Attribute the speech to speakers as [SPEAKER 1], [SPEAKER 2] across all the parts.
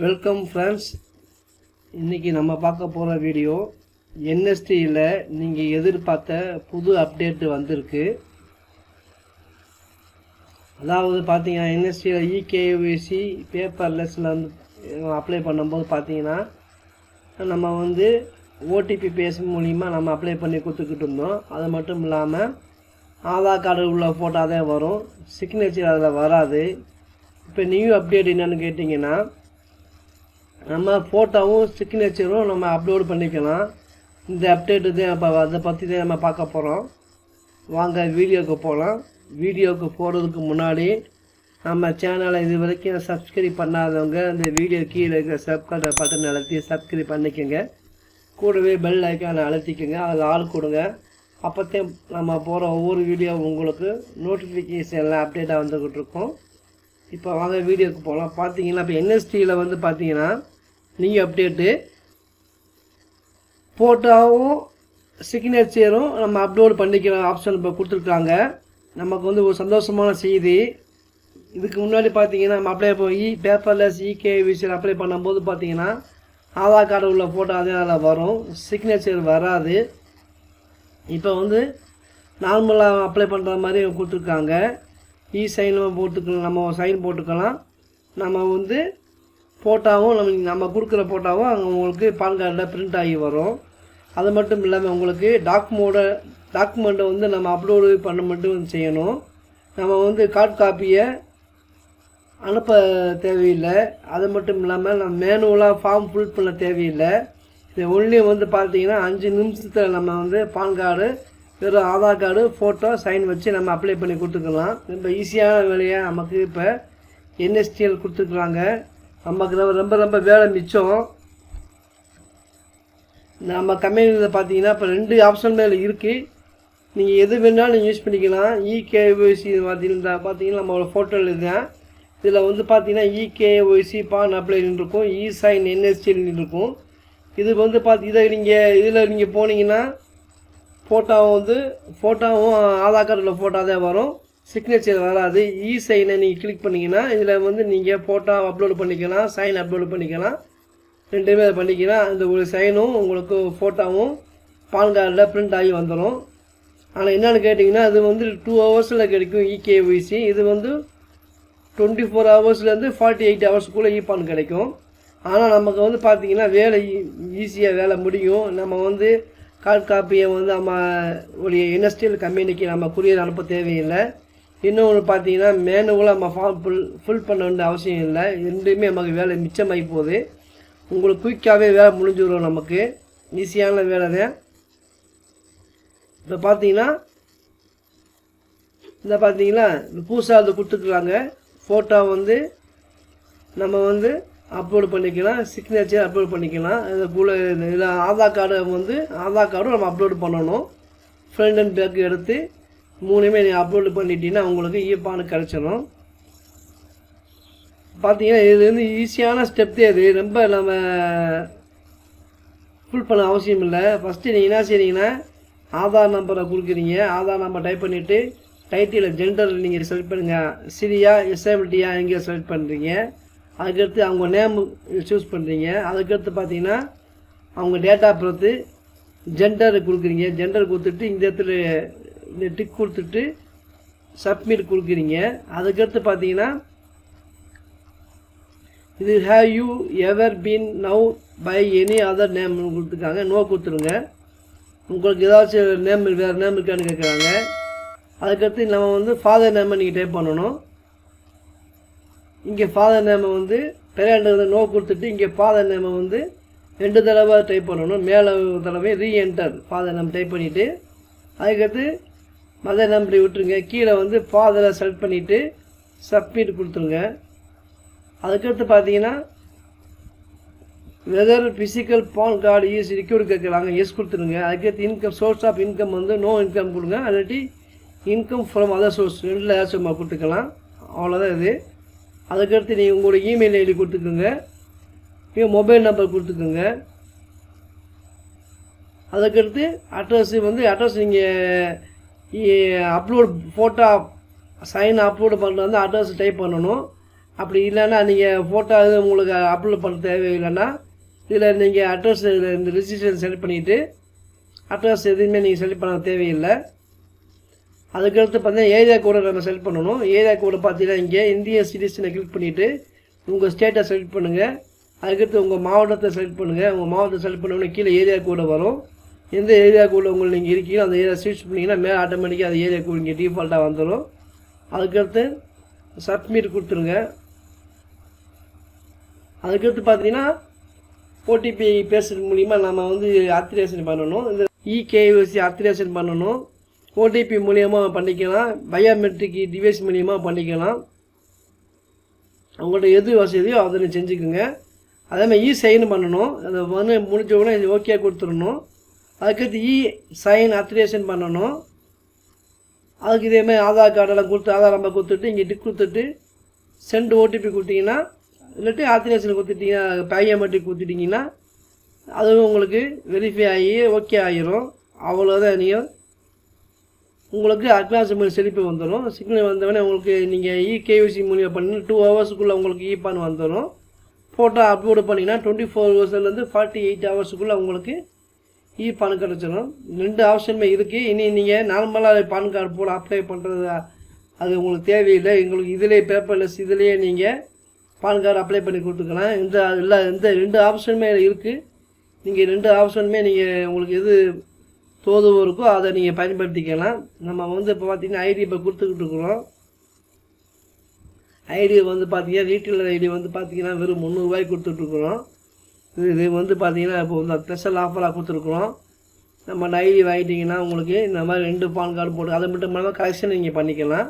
[SPEAKER 1] Welcome friends இன்றைக்கி நம்ம பார்க்க போகிற வீடியோ என்எஸ்டியில் நீங்கள் எதிர்பார்த்த புது அப்டேட்டு வந்திருக்கு. அதாவது பார்த்தீங்கன்னா என்எஸ்டியில் இகேவிசி பேப்பர்லெஸில் வந்து அப்ளை பண்ணும்போது பார்த்தீங்கன்னா நம்ம வந்து ஓடிபி பேஸ் மூலிமா நம்ம அப்ளை பண்ணி கொடுத்துக்கிட்டு இருந்தோம். அது மட்டும் இல்லாமல் ஆதார் கார்டு உள்ள ஃபோட்டோ தான் வரும். சிக்னேச்சர் அதில் வராது. இப்போ நியூ அப்டேட் என்னென்னு கேட்டிங்கன்னா நம்ம ஃபோட்டோவும் சிக்னேச்சரும் நம்ம அப்லோட் பண்ணிக்கலாம். இந்த அப்டேட்டு தான் இப்போ அதை பற்றி தான் நம்ம பார்க்க போகிறோம் வாங்க வீடியோவுக்கு போகலாம் வீடியோவுக்கு போகிறதுக்கு முன்னாடி நம்ம சேனலை இது வரைக்கும் சப்ஸ்கிரைப் பண்ணாதவங்க இந்த வீடியோ கீழே இருக்கிற சப்ஸ்கிரைப் பட்டன் அழுத்தி சப்ஸ்கிரைப் பண்ணிக்கோங்க. கூடவே பெல் ஐக்கானை அழுத்திக்கோங்க. அதில் ஆள் கொடுங்க. அப்போத்தையும் நம்ம போகிற ஒவ்வொரு வீடியோ உங்களுக்கு நோட்டிஃபிகேஷனில் அப்டேட்டாக வந்துக்கிட்டு இருக்கோம். இப்போ வாங்க வீடியோக்கு போகலாம் பார்த்தீங்கன்னா இப்போ என்எஸ்டியில் வந்து பார்த்தீங்கன்னா நீங்கள் அப்டேட்டு ஃபோட்டோவும் சிக்னேச்சரும் நம்ம அப்லோடு பண்ணிக்கிற ஆப்ஷன் இப்போ கொடுத்துருக்காங்க. நமக்கு வந்து ஒரு சந்தோஷமான செய்தி. இதுக்கு முன்னாடி பார்த்தீங்கன்னா நம்ம அப்ளை போய் பேப்பர்லெஸ் இகேவிசியில் அப்ளை பண்ணும்போது பார்த்தீங்கன்னா ஆதார் கார்டு உள்ள ஃபோட்டோ அதே அதில் வரும். சிக்னேச்சர் வராது. இப்போ வந்து நார்மலாக அப்ளை பண்ணுற மாதிரி கொடுத்துருக்காங்க. இ சைன் போட்டுக்கலாம் நம்ம சைன் போட்டுக்கலாம். நம்ம வந்து ஃபோட்டோவும் நம்ம நம்ம கொடுக்குற ஃபோட்டோவும் அங்கே உங்களுக்கு பான் கார்டில் பிரிண்ட் ஆகி வரும். அது மட்டும் இல்லாமல் உங்களுக்கு டாக்குமோட டாக்குமெண்ட்டை வந்து நம்ம அப்லோடு பண்ண மட்டும் செய்யணும். நம்ம வந்து கார்ட் காப்பியை அனுப்ப தேவையில்லை. அது மட்டும் இல்லாமல் நம்ம மேனுவலாக ஃபார்ம் ஃபில் பண்ண தேவையில்லை. இது ஒன்லி வந்து பார்த்தீங்கன்னா அஞ்சு நிமிஷத்தில் நம்ம வந்து பான் கார்டு வெறும் ஆதார் கார்டு ஃபோட்டோ சைன் வச்சு நம்ம அப்ளை பண்ணி கொடுத்துக்கலாம். ரொம்ப ஈஸியான வேலையை நமக்கு இப்போ என்எஸ்டிஎல் கொடுத்துருக்குறாங்க. நமக்கு ரொம்ப ரொம்ப ரொம்ப வேலை மிச்சம். நம்ம கம்பெனியில் பார்த்தீங்கன்னா இப்போ ரெண்டு ஆப்ஷன் மேலே இருக்குது நீங்கள் எது வேணாலும் நீங்கள் யூஸ் பண்ணிக்கலாம் இகேஒய்சி பார்த்தீங்கன்னா பார்த்தீங்கன்னா நம்மளோட ஃபோட்டோவில் இதுதான் இதில் வந்து பார்த்தீங்கன்னா இகேஒய்சி பான் அப்ளைன்னு இருக்கும். இ சைன் என்எஸ்டின்னு இருக்கும். இது வந்து பார்த்து இதை நீங்கள் இதில் நீங்கள் போனீங்கன்னா ஃபோட்டோவும் வந்து ஃபோட்டோவும் ஆதார் கார்டில் ஃபோட்டோ தான் வரும். சிக்னேச்சர் வராது. இ சைனை நீங்கள் கிளிக் பண்ணிங்கன்னா இதில் வந்து நீங்கள் ஃபோட்டோ அப்லோடு பண்ணிக்கலாம் சைன் அப்லோட் பண்ணிக்கலாம். ரெண்டுமே அதை பண்ணிக்கலாம். இந்த ஒரு சைனும் உங்களுக்கு ஃபோட்டோவும் பான் கார்டில் பிரிண்ட் ஆகி வந்துடும் ஆனால் என்னென்னு கேட்டிங்கன்னா அது வந்து டூ ஹவர்ஸில் கிடைக்கும் இகேஒய்சி இது வந்து டுவெண்ட்டி ஃபோர் ஹவர்ஸ்லேருந்து ஃபார்ட்டி எயிட் ஹவர்ஸ்க்குள்ளே இபான் கிடைக்கும். ஆனால் நமக்கு வந்து பார்த்திங்கன்னா வேலை ஈஸியாக வேலை முடியும். நம்ம வந்து கார்ட் காப்பியை வந்து நம்ம ஒரு இண்டஸ்ட்ரியல் கம்பெனிக்கு நம்ம குரியர் அனுப்ப தேவையில்லை. இன்னொன்று பார்த்தீங்கன்னா மேனுவலாக நம்ம ஃபார்ம் ஃபுல் ஃபில் பண்ண வேண்டிய அவசியம் இல்லை. ரெண்டுமே நமக்கு வேலை மிச்சமாகி போகுது. உங்களுக்கு குயிக்காகவே வேலை முடிஞ்சிடும் நமக்கு. ஈஸியான வேலை தான். இப்போ பார்த்தீங்கன்னா இந்த பார்த்தீங்கன்னா இந்த புதுசாக அதை கொடுத்துருக்குறாங்க ஃபோட்டோ வந்து நம்ம வந்து அப்லோடு பண்ணிக்கலாம். சிக்னேச்சர் அப்லோட் பண்ணிக்கலாம். இது கூட இதில் ஆதார் கார்டை வந்து ஆதார் கார்டும் நம்ம அப்லோட் பண்ணணும். ஃப்ரண்ட் அண்ட் பேக் எடுத்து மூணுமே நீங்கள் அப்லோடு பண்ணிட்டீங்கன்னா உங்களுக்கு ஈப்பானு கிடச்சிடும் பார்த்தீங்கன்னா இது வந்து ஈஸியான ஸ்டெப் தான் இது. ரொம்ப நம்ம ஃபுல் பண்ண அவசியம் இல்லை. ஃபஸ்ட்டு நீங்கள் என்ன செய்கிறீங்கன்னா ஆதார் நம்பரை கொடுக்குறீங்க. ஆதார் நம்பர் டைப் பண்ணிவிட்டு டைட்டில் ஜெண்டர் நீங்கள் செலக்ட் பண்ணுங்கள் சிரியா எஸ்எபிலிட்டியா எங்கே செலக்ட் பண்ணுறீங்க அதுக்கடுத்து அவங்க நேம் சூஸ் பண்ணுறீங்க அதுக்கடுத்து பார்த்தீங்கன்னா அவங்க டேட் ஆஃப் பர்த்து ஜெண்டர் கொடுக்குறீங்க. ஜெண்டர் கொடுத்துட்டு இந்த இடத்துல இந்த டிக் கொடுத்துட்டு சப்மிட் கொடுக்குறீங்க. அதுக்கடுத்து பார்த்தீங்கன்னா இது have you ever been known by any other name கொடுத்துருக்காங்க. நோ கொடுத்துருங்க. உங்களுக்கு ஏதாச்சும் நேம் வேறு நேம் இருக்கான்னு கேட்குறாங்க. அதுக்கடுத்து நம்ம வந்து ஃபாதர் நேமை நீங்கள் டைப் பண்ணணும். இங்கே ஃபாதர் நேமை வந்து பெரியாண்டு நோ கொடுத்துட்டு இங்கே ஃபாதர் நேமை வந்து ரெண்டு தடவை டைப் பண்ணணும். மேலே ஒரு தடவை ரீஎன்டர் ஃபாதர் நேம் டைப் பண்ணிவிட்டு அதுக்கடுத்து மதர் நம்பரை விட்டுருங்க. கீழே வந்து ஃபாதரை செலக்ட் பண்ணிவிட்டு சப்மிட் கொடுத்துருங்க. அதுக்கடுத்து பார்த்தீங்கன்னா whether physical PAN card use required கேட்குறாங்க எஸ் கொடுத்துருங்க. அதுக்கடுத்து இன்கம் சோர்ஸ் ஆஃப் இன்கம் வந்து நோ இன்கம் கொடுங்க. அல்லாட்டி இன்கம் ஃப்ரம் அதர் சோர்ஸ் ரெண்டில் ஏதாச்சும் கொடுத்துக்கலாம். அவ்வளோதான் இது. அதுக்கடுத்து நீங்கள் உங்களோட இமெயில் ஐடி கொடுத்துக்கோங்க. நீங்கள் மொபைல் நம்பர் கொடுத்துக்கோங்க. அதுக்கடுத்து அட்ரஸ் வந்து அட்ரஸ் நீங்கள் அப்லோட் ஃபோட்டோ சைன் அப்லோடு பண்ணுறது வந்து அட்ரஸ் டைப் பண்ணணும். அப்படி இல்லைன்னா நீங்கள் ஃபோட்டோ எதுவும் உங்களுக்கு அப்லோட் பண்ண தேவையில்லைன்னா இதில் நீங்கள் அட்ரஸ் இந்த ரிஜிஸ்ட்ரேஷன் செலக்ட் பண்ணிவிட்டு அட்ரஸ் எதுவுமே நீங்கள் செலக்ட் பண்ண தேவையில்லை. அதுக்கடுத்து பார்த்தீங்கன்னா ஏரியா கோடை நம்ம செலக்ட் பண்ணணும். ஏரியா கோடை பார்த்தீங்கன்னா இங்கே இந்திய சிட்டிசனை கிளிக் பண்ணிவிட்டு உங்கள் ஸ்டேட்டை செலக்ட் பண்ணுங்கள் அதுக்கடுத்து உங்கள் மாவட்டத்தை செலக்ட் பண்ணுங்கள் உங்கள் மாவட்டத்தை செலக்ட் பண்ணோடனே கீழே ஏரியா கோடை வரும். எந்த ஏரியாவுக்குள்ளே உங்களை உங்களுக்கு நீங்கள் இருக்கீங்களோ அந்த ஏரியா ஸ்விட்ச் பண்ணிங்கன்னா மேலே ஆட்டோமேட்டிக்காக அந்த ஏரியாவுக்கு நீங்கள் இங்கே டிஃபால்ட்டாக வந்துடும் அதுக்கடுத்து சப்மிட் கொடுத்துருங்க. அதுக்கடுத்து பார்த்தீங்கன்னா ஓடிபி பேசுறது மூலிமா நம்ம வந்து ஆத்திரேஷன் பண்ணணும். இந்த இகேஓசி ஆத்திரேஷன் பண்ணணும். ஓடிபி மூலியமாக பண்ணிக்கலாம். பயோமெட்ரிக் டிவைஸ் மூலியமாக பண்ணிக்கலாம். உங்கள்கிட்ட எது வசதியோ அதை செஞ்சுக்கோங்க. அதே மாதிரி இ சைன் பண்ணணும். அதை வந்து முடிஞ்ச உடனே ஓகே கொடுத்துடணும். அதுக்கடுத்து இ சைன் அத்ரேஷன் பண்ணணும். அதுக்கு இதேமாதிரி ஆதார் கார்டெல்லாம் கொடுத்து ஆதார் நம்பர் கொடுத்துட்டு இங்கே டிக் கொடுத்துட்டு சென்ட் ஓடிபி கொடுத்தீங்கன்னா இல்லாட்டி ஆத்திரேஷன் கொடுத்துட்டீங்கன்னா பயோமெட்ரிக் கொடுத்துட்டிங்கன்னா அதுவும் உங்களுக்கு வெரிஃபை ஆகி ஓகே ஆகிரும் அவ்வளோதான் நீங்கள் உங்களுக்கு அட்வான்ஸ் மூலியம் செழிப்பு வந்துடும் சிக்னல் வந்தவொடனே உங்களுக்கு நீங்கள் இ கேவிசி மூலியம் பண்ணி டூ ஹவர்ஸுக்குள்ளே உங்களுக்கு இபான் வந்துடும் ஃபோட்டோ அப்லோடு பண்ணிங்கன்னா டுவெண்ட்டி ஃபோர் ஹவர்ஸ்லேருந்து ஃபார்ட்டி எயிட் ஹவர்ஸுக்குள்ளே உங்களுக்கு இ பான் கிடச்சிடும் ரெண்டு ஆப்ஷனுமே இருக்குது இனி நீங்கள் நார்மலாக பான் கார்டு போட அப்ளை பண்ணுறது அது உங்களுக்கு தேவையில்லை. எங்களுக்கு இதிலே பேப்பர்லெஸ் இதிலேயே நீங்கள் பான் கார்டு அப்ளை பண்ணி கொடுத்துக்கலாம். இந்த இல்லை இந்த ரெண்டு ஆப்ஷனுமே இருக்குது நீங்கள் ரெண்டு ஆப்ஷனுமே நீங்கள் உங்களுக்கு எது தோதுவோ இருக்கோ அதை நீங்கள் பயன்படுத்திக்கலாம். நம்ம வந்து இப்போ பார்த்தீங்கன்னா ஐடி இப்போ கொடுத்துக்கிட்டு இருக்கிறோம். ஐடி வந்து பார்த்தீங்கன்னா ரீட்டெயிலர் ஐடி வந்து பார்த்தீங்கன்னா வெறும் முந்நூறுரூவாய்க்கு கொடுத்துட்ருக்குறோம் இது வந்து பார்த்தீங்கன்னா இப்போ வந்து ஸ்பெஷல் ஆஃபராக கொடுத்துருக்குறோம். நம்ம டைரி வாங்கிட்டிங்கன்னா உங்களுக்கு இந்த மாதிரி ரெண்டு பான் கார்டு போட்டு அதை மட்டும் இல்லாமல் கலெக்ஷன் நீங்கள் பண்ணிக்கலாம்.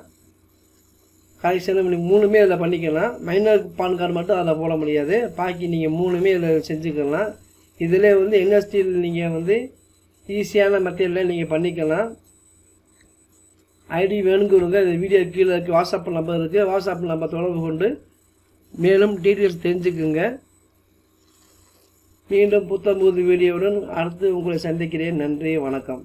[SPEAKER 1] கலெக்ஷன் நீங்கள் மூணுமே அதில் பண்ணிக்கலாம். மைனர் பான் கார்டு மட்டும் அதில் போட முடியாது. பாக்கி நீங்கள் மூணுமே இதில் செஞ்சுக்கலாம். இதில் வந்து என்எஸ்டியில் நீங்கள் வந்து ஈஸியான மெத்தடில் நீங்கள் பண்ணிக்கலாம். ஐடி வேணுங்கிறவங்க இந்த வீடியோ கீழே இருக்குது வாட்ஸ்அப் நம்பர் இருக்குது வாட்ஸ்அப் நம்பர் தொடர்பு கொண்டு மேலும் டீட்டெயில்ஸ் தெரிஞ்சுக்குங்க. மீண்டும் புத்தம்புது வீடியோவுடன் அடுத்து உங்களை சந்திக்கிறேன். நன்றி வணக்கம்.